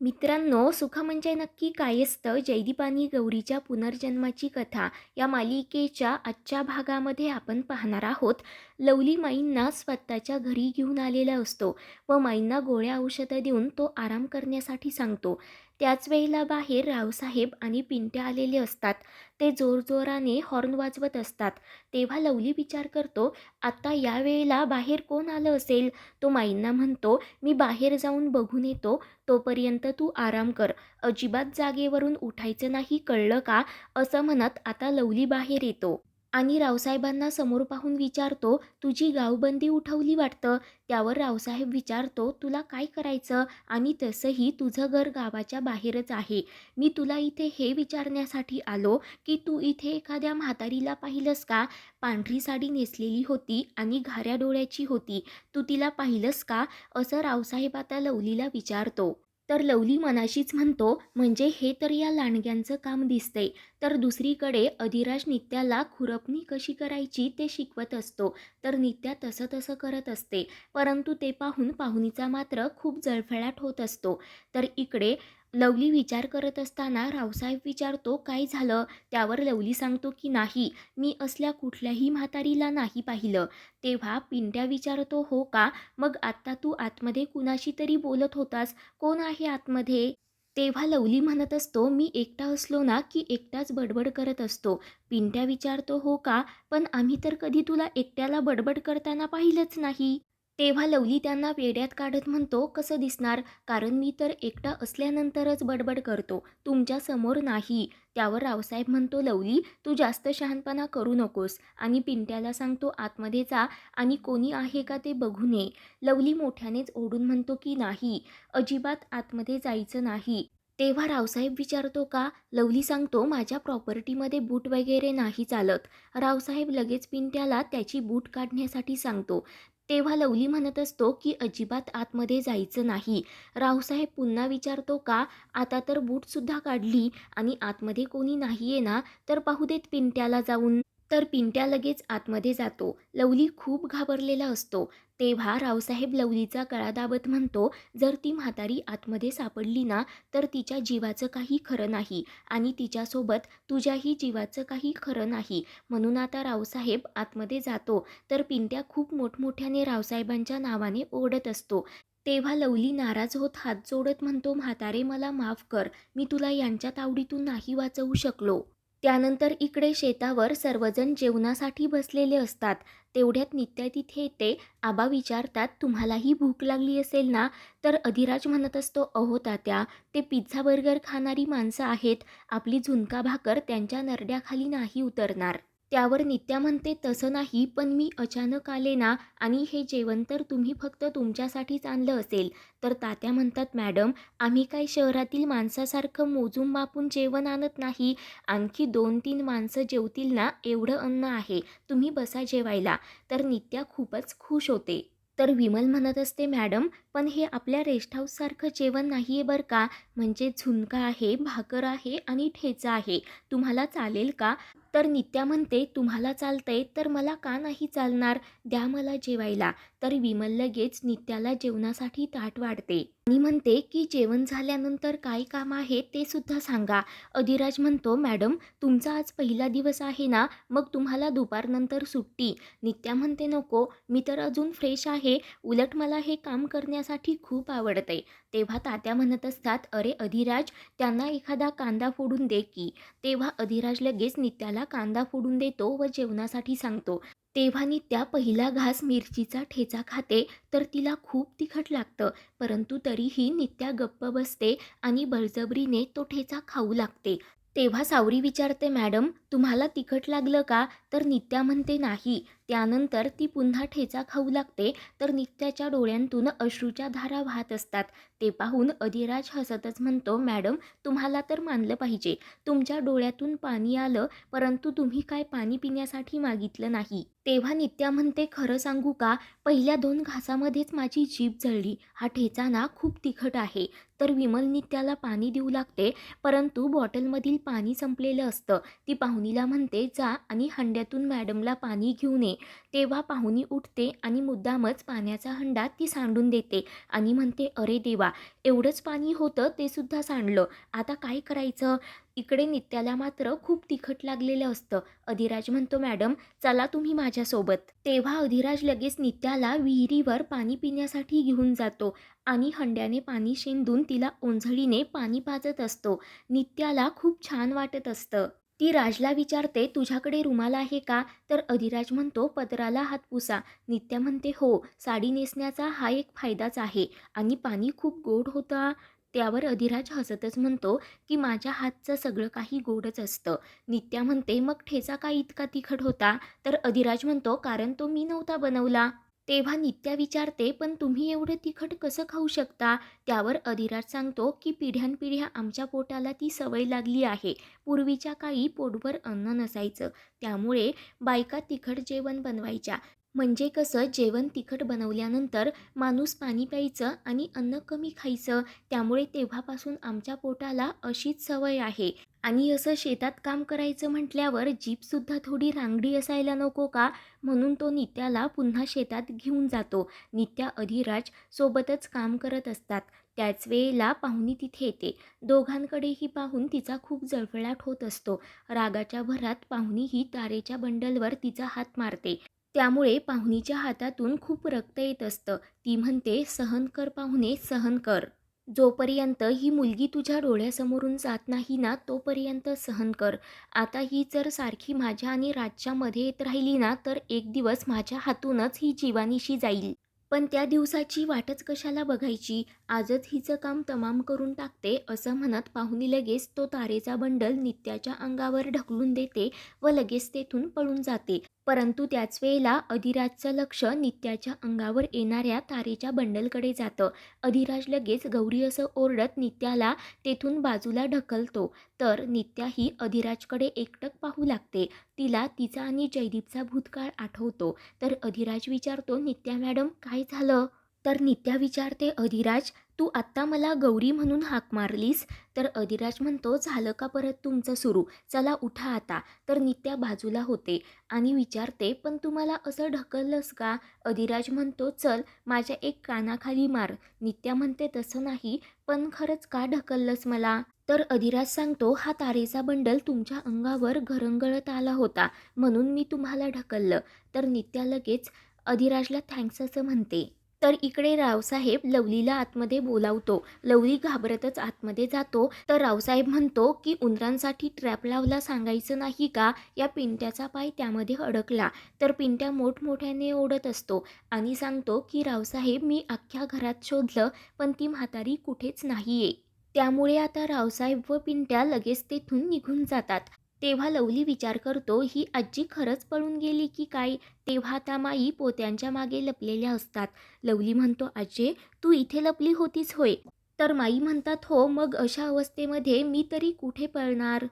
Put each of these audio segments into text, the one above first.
मित्रांनो सुख म्हणजे नक्की काय असतं? जयदीप आणि गौरीच्या पुनर्जन्माची कथा या मालिकेच्या आजच्या भागामध्ये आपण पाहणार आहोत. लवली माईंना स्वतःच्या घरी घेऊन आलेला असतो व माईंना गोळ्या औषधं देऊन तो आराम करण्यासाठी सांगतो. त्याच वेळेला बाहेर रावसाहेब आणि पिंट्या आलेले असतात. ते जोरजोराने हॉर्न वाजवत असतात. तेव्हा लवली विचार करतो आत्ता या वेळेला बाहेर कोण आलं असेल? तो माईंना म्हणतो मी बाहेर जाऊन बघून येतो. तोपर्यंत तू आराम कर. अजिबात जागेवरून उठायचं नाही कळलं का? असं म्हणत आता लवली बाहेर येतो. आणि रावसाहेबांना समोर पाहून विचारतो तुझी गावबंदी उठवली वाटतं त्यावर रावसाहेब विचारतो तुला काय करायचं? आणि तसंही तुझं घर गावाच्या बाहेरच आहे. मी तुला इथे हे विचारण्यासाठी आलो की तू इथे एखाद्या म्हातारीला पाहिलंस का? पांढरी साडी नेसलेली होती आणि घाऱ्या डोळ्याची होती. तू तिला पाहिलंस का असं रावसाहेब आता लवलीला विचारतो. तर लवली मनाशीच म्हणतो म्हणजे हे तर या लांडग्यांचं काम दिसतंय. तर दुसरीकडे अधिराज नित्याला खुरपणी कशी करायची ते शिकवत असतो. तर नित्या तसं तसं करत असते. परंतु ते पाहून पाहुणीचा मात्र खूप जळफळाट होत असतो. तर इकडे लवली विचार करत असताना रावसाहेब विचारतो काय झालं? त्यावर लवली सांगतो की नाही मी असल्या कुठल्याही म्हातारीला नाही पाहिलं. तेव्हा पिंट्या विचारतो हो का? मग आत्ता तू आतमध्ये कुणाशी तरी बोलत होतास? कोण आहे आतमध्ये? तेव्हा लवली म्हणत असतो मी एकटा असलो ना की एकटाच बडबड करत असतो. पिंट्या विचारतो हो का? पण आम्ही तर कधी तुला एकट्याला बडबड करताना पाहिलंच नाही. तेव्हा लवली त्यांना वेड्यात काढत म्हणतो कसं दिसणार? कारण मी तर एकटा असल्यानंतरच बडबड करतो. तुमच्यासमोर नाही. त्यावर रावसाहेब म्हणतो लवली तू जास्त शहाणपणा करू नकोस. आणि पिंट्याला सांगतो आतमध्ये जा. आणि कोणी आहे का ते बघू नये. लवली मोठ्यानेच ओढून म्हणतो की नाही. अजिबात आतमध्ये जायचं नाही. तेव्हा रावसाहेब विचारतो का? लवली सांगतो माझ्या प्रॉपर्टीमध्ये बूट वगैरे नाही चालत. रावसाहेब लगेच पिंट्याला त्याची बूट काढण्यासाठी सांगतो. तेव्हा लवली म्हणत असतो की अजिबात आतमध्ये जायचं नाही. रावसाहेब पुन्हा विचारतो का आता तर बूटसुद्धा काढली आणि आतमध्ये कोणी नाही आहे ना तर पाहू देत पिंट्याला जाऊन. तर पिंट्या लगेच आतमध्ये जातो. लवली खूप घाबरलेला असतो. तेव्हा रावसाहेब लवलीचा गळा दाबत म्हणतो जर ती म्हातारी आतमध्ये सापडली ना तर तिच्या जीवाचं काही खरं नाही आणि तिच्यासोबत तुझ्याही जीवाचं काही खरं नाही. म्हणून आता रावसाहेब आतमध्ये जातो. तर पिंट्या खूप मोठमोठ्याने रावसाहेबांच्या नावाने ओरडत असतो. तेव्हा लवली नाराज होत हात जोडत म्हणतो म्हातारे मला माफ कर. मी तुला यांच्या तावडीतून नाही वाचवू शकलो. त्यानंतर इकडे शेतावर सर्वजण जेवणासाठी बसलेले असतात. तेवढ्यात नित्या तिथे येते. आबा विचारतात तुम्हालाही भूक लागली असेल ना? तर अधिराज म्हणत असतो अहो तात्या ते पिझ्झा बर्गर खाणारी माणसं आहेत. आपली झुणका भाकर त्यांच्या नरड्याखाली नाही उतरणार. त्यावर नित्या म्हणते तसं नाही पण मी अचानक आले ना आणि हे जेवण तर तुम्ही फक्त तुमच्यासाठीच आणलं असेल. तर तात्या म्हणतात मॅडम आम्ही काही शहरातील माणसासारखं मोजून मापून जेवण आणत नाही. आणखी दोन तीन माणसं जेवतील ना एवढं अन्न आहे. तुम्ही बसा जेवायला. तर नित्या खूपच खुश होते. तर विमल म्हणत असते मॅडम पण हे आपल्या रेस्ट हाऊससारखं जेवण नाही आहे बरं का? म्हणजे झुणका आहे भाकर आहे आणि ठेचा आहे. तुम्हाला चालेल का? तर नित्या म्हणते तुम्हाला चालतंय तर मला का नाही चालणार? द्या मला जेवायला. तर विमल लगेच नित्याला जेवणासाठी ताट वाढते. आणि म्हणते की जेवण झाल्यानंतर काय काम आहे ते सुद्धा सांगा. अधिराज म्हणतो मॅडम तुमचा आज पहिला दिवस आहे ना मग तुम्हाला दुपारनंतर सुट्टी. नित्या म्हणते नको मी तर अजून फ्रेश आहे उलट मला हे काम करण्यासाठी खूप आवडते तेव्हा तात्या म्हणत असतात अरे अधिराज त्यांना एखादा कांदा फोडून दे की. तेव्हा अधिराज लगेच नित्याला कांदा फोडून देतो व जेवणासाठी सांगतो. तेव्हा नित्या पहिला घास मिरचीचा ठेचा खाते तर तिला खूप तिखट लागतं. परंतु तरीही नित्या गप्प बसते आणि बळजबरीने तो ठेचा खाऊ लागते. तेव्हा सावरी विचारते मॅडम तुम्हाला तिखट लागलं का? तर नित्या म्हणते नाही. त्यानंतर ती पुन्हा ठेचा खाऊ लागते तर नित्याच्या डोळ्यांतून अश्रूच्या धारा वाहत असतात. ते पाहून अधिराज हसतच म्हणतो मॅडम तुम्हाला तर मानलं पाहिजे. तुमच्या डोळ्यातून पाणी आलं परंतु तुम्ही काय पाणी पिण्यासाठी मागितलं नाही? तेव्हा नित्या म्हणते खरं सांगू का? पहिल्या दोन घासामध्येच माझी जीभ जळली. हा ठेचा ना खूप तिखट आहे. तर विमल नित्याला पाणी देऊ लागते परंतु बॉटलमधील पाणी संपलेलं असतं. ती पाहुणीला म्हणते जा आणि हंड्यातून मॅडमला पाणी घेऊन ये. तेव्हा पाहुणी उठते आणि मुद्दामच पाण्याचा हंडा ती सांडून देते. आणि म्हणते अरे देवा एवढंच पाणी होतं ते सुद्धा सांडलं. आता काय करायचं? इकडे नित्याला मात्र खूप तिखट लागलेलं असतं. अधिराज म्हणतो मॅडम चला तुम्ही माझ्यासोबत. तेव्हा अधिराज लगेच नित्याला विहिरीवर पाणी पिण्यासाठी घेऊन जातो आणि हंड्याने पाणी शेंदून तिला ओंझळीने पाणी पाजत असतो. नित्याला खूप छान वाटत असतं. ती राजला विचारते तुझ्याकडे रुमाल आहे का? तर अधिराज म्हणतो पदराला हात पुसा. नित्या म्हणते हो साडी नेसण्याचा हा एक फायदाच आहे आणि पाणी खूप गोड होता. त्यावर अधिराज हसतच म्हणतो की माझ्या हातचं सगळं काही गोडच असतं. नित्या म्हणते मग ठेचा का इतका तिखट होता? तर अधिराज म्हणतो कारण तो मी नव्हता बनवला. तेव्हा नित्या विचारते पण तुम्ही एवढं तिखट कसं खाऊ शकता? त्यावर अधिराज सांगतो की पिढ्यानपिढ्या आमच्या पोटाला ती सवय लागली आहे. पूर्वीच्या काळी पोटभर अन्न नसायचं. त्यामुळे बायका तिखट जेवण बनवायच्या. म्हणजे कसं जेवण तिखट बनवल्यानंतर माणूस पाणी प्यायचं आणि अन्न कमी खायचं त्यामुळे तेव्हापासून आमच्या पोटाला अशीच सवय आहे. आणि असं शेतात काम करायचं म्हटल्यावर जीपसुद्धा थोडी रांगडी असायला नको का? म्हणून तो नित्याला पुन्हा शेतात घेऊन जातो. नित्या अधिराज सोबतच काम करत असतात. त्याच वेळेला पाहुणी तिथे येते. दोघांकडेही पाहून तिचा खूप जळफळाट होत असतो. रागाच्या भरात पाहुणी ही तारेच्या बंडलवर तिचा हात मारते. त्यामुळे पाहुणीच्या हातातून खूप रक्त येत असतं. ती म्हणते सहन कर पाहुणे सहन कर. जोपर्यंत ही मुलगी तुझ्या डोळ्यासमोरून जात नाही ना तोपर्यंत सहन कर. आता ही जर सारखी माझ्या आणि राज्यामध्ये येत राहिली ना तर एक दिवस माझ्या हातूनच ही जीवानीशी जाईल. पण त्या दिवसाची वाटच कशाला बघायची? आजच हिचं काम तमाम करून टाकते असं म्हणत पाहुणी लगेच तो तारेचा बंडल नित्याच्या अंगावर ढकलून देते व लगेच तेथून पळून जाते. परंतु त्याच वेळेला अधिराजचं लक्ष नित्याच्या अंगावर येणाऱ्या तारेच्या बंडलकडे जातं. अधिराज लगेच गौरी असं ओरडत नित्याला तेथून बाजूला ढकलतो. तर नित्या ही अधिराजकडे एकटक पाहू लागते. तिला तिचा आणि जयदीपचा भूतकाळ आठवतो. तर अधिराज विचारतो नित्या मॅडम काय झालं? तर नित्या विचारते अधिराज तू आत्ता मला गौरी म्हणून हाक मारलीस? तर अधिराज म्हणतो झालं का परत तुमचं सुरू? चला उठा आता. तर नित्या बाजूला होते आणि विचारते पण तू मला असं ढकललंस का? अधिराज म्हणतो चल माझ्या एक कानाखाली मार. नित्या म्हणते तसं नाही पण खरंच का ढकललंस मला? तर अधिराज सांगतो हा तारेचा बंडल तुमच्या अंगावर घरंगळत आला होता म्हणून मी तुम्हाला ढकललं. तर नित्या लगेच अधिराजला थँक्स असं म्हणते. तर इकडे रावसाहेब लवलीला आतमध्ये बोलावतो. लवली घाबरतच आतमध्ये जातो. तर रावसाहेब म्हणतो की उंदरांसाठी ट्रॅप लावला सांगायचं नाही का? या पिंट्याचा पाय त्यामध्ये अडकला. तर पिंट्या मोठमोठ्याने ओढत असतो. आणि सांगतो की रावसाहेब मी अख्ख्या घरात शोधलं पण ती म्हातारी कुठेच नाही आहे त्यामुळे आता रावसाहेब व पिंट्या लगेच तेथून निघून जातात. तेव्हा लवली विचार करतो ही आजी खरंच पळून गेली की काय? तेव्हा त्या माई पोत्यांच्या मागे लपलेल्या असतात. लवली म्हणतो आजे तू इथे लपली होतीस होय. तर माई म्हणतात हो मग अशा अवस्थेमध्ये मी तरी कुठे पळणार?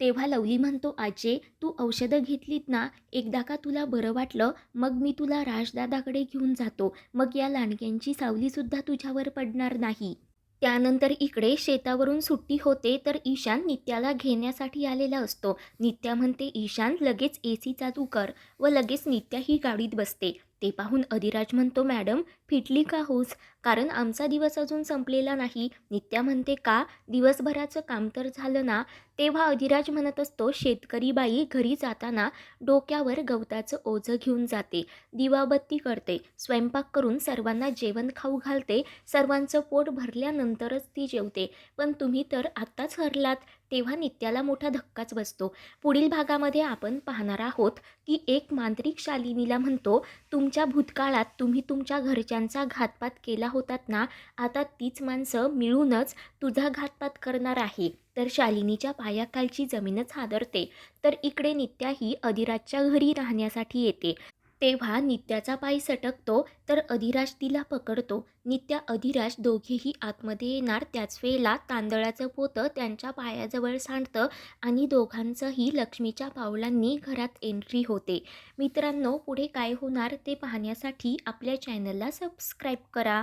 तेव्हा लवली म्हणतो आजे तू औषधं घेतलीत ना एकदा का तुला बरं वाटलं मग मी तुला राजदादाकडे घेऊन जातो मग या लांडग्यांची सावलीसुद्धा तुझ्यावर पडणार नाही. त्यानंतर इकडे शेतावरून सुट्टी होते तर ईशान नित्याला घेण्यासाठी आलेला असतो. नित्या म्हणते ईशान लगेच ए सी चालू कर व लगेच नित्या ही गाडीत बसते. ते पाहून अधिराज म्हणतो मॅडम फिटली का होस कारण आमचा दिवस अजून संपलेला नाही. नित्या म्हणते का? दिवसभराचं काम तर झालं ना? तेव्हा अधिराज म्हणत असतो शेतकरी बाई घरी जाताना डोक्यावर गवताचं ओझं घेऊन जाते दिवाबत्ती करते स्वयंपाक करून सर्वांना जेवण खाऊ घालते सर्वांचं पोट भरल्यानंतरच ती जेवते. पण तुम्ही तर आत्ताच हरलात तेव्हा नित्याला मोठा धक्काच बसतो. पुढील भागामध्ये आपण पाहणार आहोत की एक मांत्रिक शालिनीला म्हणतो तुमच्या भूतकाळात तुम्ही तुमच्या घरच्यांचा घातपात केला होतात ना? आता तीच माणसं मिळूनच तुझा घातपात करणार आहे. तर शालिनीच्या पायाखालची जमीनच हादरते. तर इकडे नित्याही अधिराजच्या घरी राहण्यासाठी येते. तेव्हा नित्याचा पाय सटकतो तर अधिराज तिला पकडतो. नित्या अधिराज दोघेही आतमध्ये येणार. त्याच वेळेला तांदळाचं पोतं त्यांच्या पायाजवळ सांडतं आणि दोघांचंही लक्ष्मीच्या पावलांनी घरात एंट्री होते. मित्रांनो पुढे काय होणार ते पाहण्यासाठी आपल्या चॅनलला सबस्क्राईब करा.